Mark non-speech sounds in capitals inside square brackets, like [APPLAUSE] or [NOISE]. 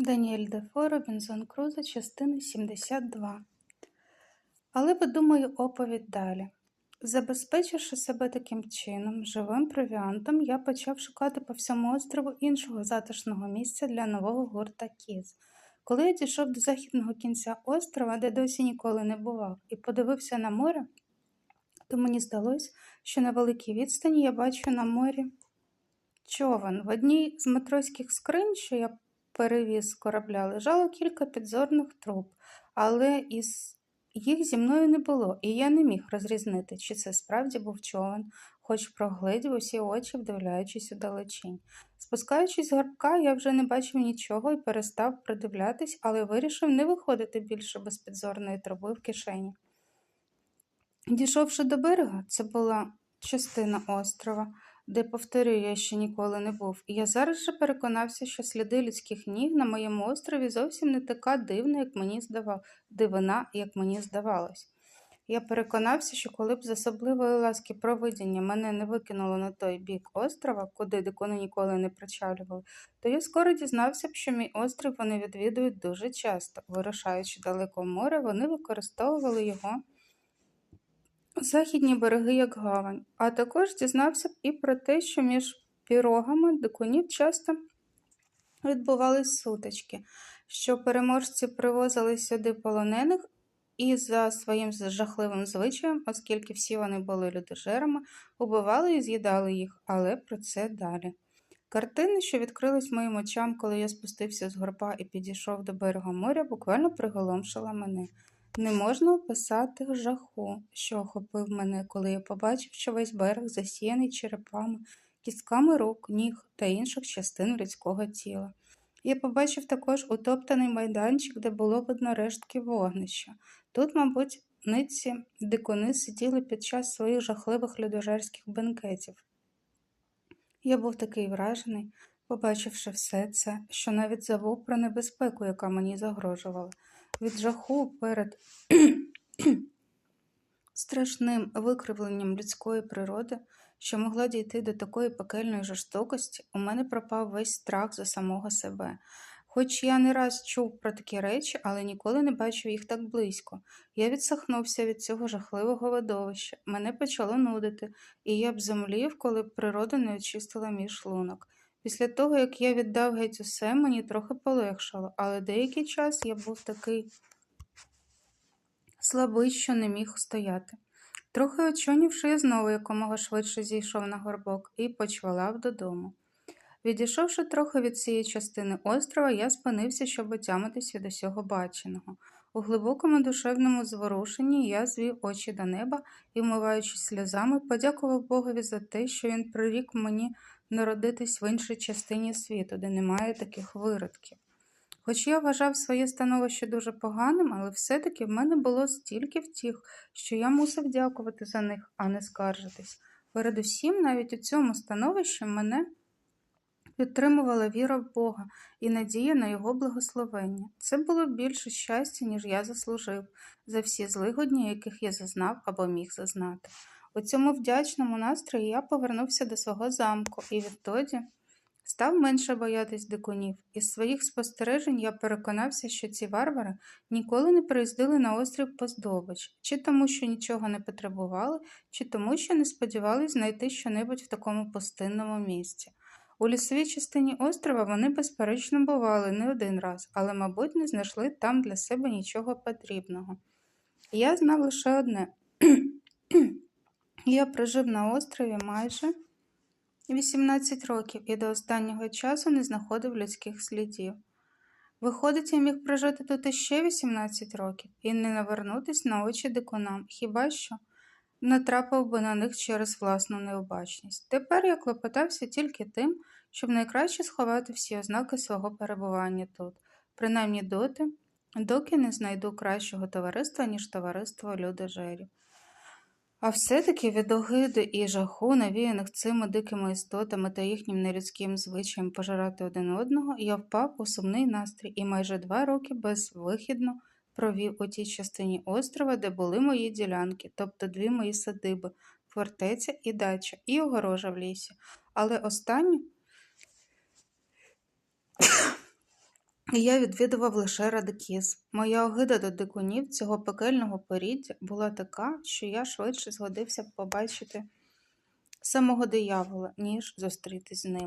Даніель Дефо, Робінзон Крузо, частина 72. Але видумаю оповідь далі. Забезпечивши себе таким чином, живим провіантом, я почав шукати по всьому острову іншого затишного місця для нового гурта Кіз. Коли я дійшов до західного кінця острова, де досі ніколи не бував, і подивився на море, то мені здалось, що на великій відстані я бачу на морі човен. В одній з матроських скринь, що я перевіз корабля, лежало кілька підзорних труб, але із їх зі мною не було, і я не міг розрізнити, чи це справді був човен, хоч прогледів усі очі, вдивляючись у далечінь. Спускаючись з горбка, я вже не бачив нічого і перестав придивлятись, але вирішив не виходити більше без підзорної труби в кишені. Дійшовши до берега, це була частина острова, де, повторюю, я ще ніколи не був, і я зараз же переконався, що сліди людських ніг на моєму острові зовсім не така дивна, як мені здавав, дивина, як мені здавалось. Я переконався, що коли б з особливої ласки провидіння мене не викинуло на той бік острова, куди дикуни ніколи не причалювали, то я скоро дізнався б, що мій острів вони відвідують дуже часто. Вирушаючи далеко в море, вони використовували його західні береги як гавань, а також дізнався і про те, що між пірогами дикунів часто відбувались сутички, що переможці привозили сюди полонених і за своїм жахливим звичаєм, оскільки всі вони були людожерами, убивали і з'їдали їх, але про це далі. Картини, що відкрились моїм очам, коли я спустився з горба і підійшов до берега моря, буквально приголомшила мене. Не можна описати жаху, що охопив мене, коли я побачив, що весь берег засіяний черепами, кістками рук, ніг та інших частин людського тіла. Я побачив також утоптаний майданчик, де було видно рештки вогнища. Тут, мабуть, ниці дикуни сиділи під час своїх жахливих людожерських бенкетів. Я був такий вражений, побачивши все це, що навіть забув про небезпеку, яка мені загрожувала від жаху перед [CLEARS THROAT] страшним викривленням людської природи, що могла дійти до такої пекельної жорстокості, у мене пропав весь страх за самого себе. Хоч я не раз чув про такі речі, але ніколи не бачив їх так близько. Я відсахнувся від цього жахливого видовища, мене почало нудити, і я б зомлів, коли б природа не очистила мій шлунок. Після того, як я віддав геть усе, мені трохи полегшало, але деякий час я був такий слабий, що не міг стояти. Трохи очонівши, я знову якомога швидше зійшов на горбок і почвалав додому. Відійшовши трохи від цієї частини острова, я спинився, щоб отямитись від усього баченого. У глибокому душевному зворушенні я звів очі до неба і, вмиваючись сльозами, подякував Богові за те, що він прирік мені народитись в іншій частині світу, де немає таких виродків. Хоч я вважав своє становище дуже поганим, але все-таки в мене було стільки втіх, що я мусив дякувати за них, а не скаржитись. Передусім, навіть у цьому становищі мене підтримувала віра в Бога і надія на його благословення. Це було більше щастя, ніж я заслужив, за всі злигодні, яких я зазнав або міг зазнати. У цьому вдячному настрої я повернувся до свого замку і відтоді став менше боятись дикунів. Із своїх спостережень я переконався, що ці варвари ніколи не приїздили на острів по здобич, чи тому, що нічого не потребували, чи тому, що не сподівались знайти щонебудь в такому пустинному місці. У лісовій частині острова вони, безперечно, бували не один раз, але, мабуть, не знайшли там для себе нічого потрібного. Я знав лише одне. Я прожив на острові майже 18 років і до останнього часу не знаходив людських слідів. Виходить, я міг прожити тут іще 18 років і не навернутись на очі дикунам, хіба що натрапив би на них через власну необачність. Тепер я клопотався тільки тим, щоб найкраще сховати всі ознаки свого перебування тут, принаймні доти, доки не знайду кращого товариства, ніж товариство людожерів. А все-таки від огиди і жаху, навіяних цими дикими істотами та їхнім нелюдським звичаєм пожирати один одного, я впав у сумний настрій і майже два роки безвихідно провів у тій частині острова, де були мої ділянки, тобто дві мої садиби, фортеця і дача, і огорожа в лісі. Але останню я відвідував лише радикіз. Моя огида до дикунів цього пекельного поріддя була така, що я швидше згодився побачити самого диявола, ніж зустрітись з ним.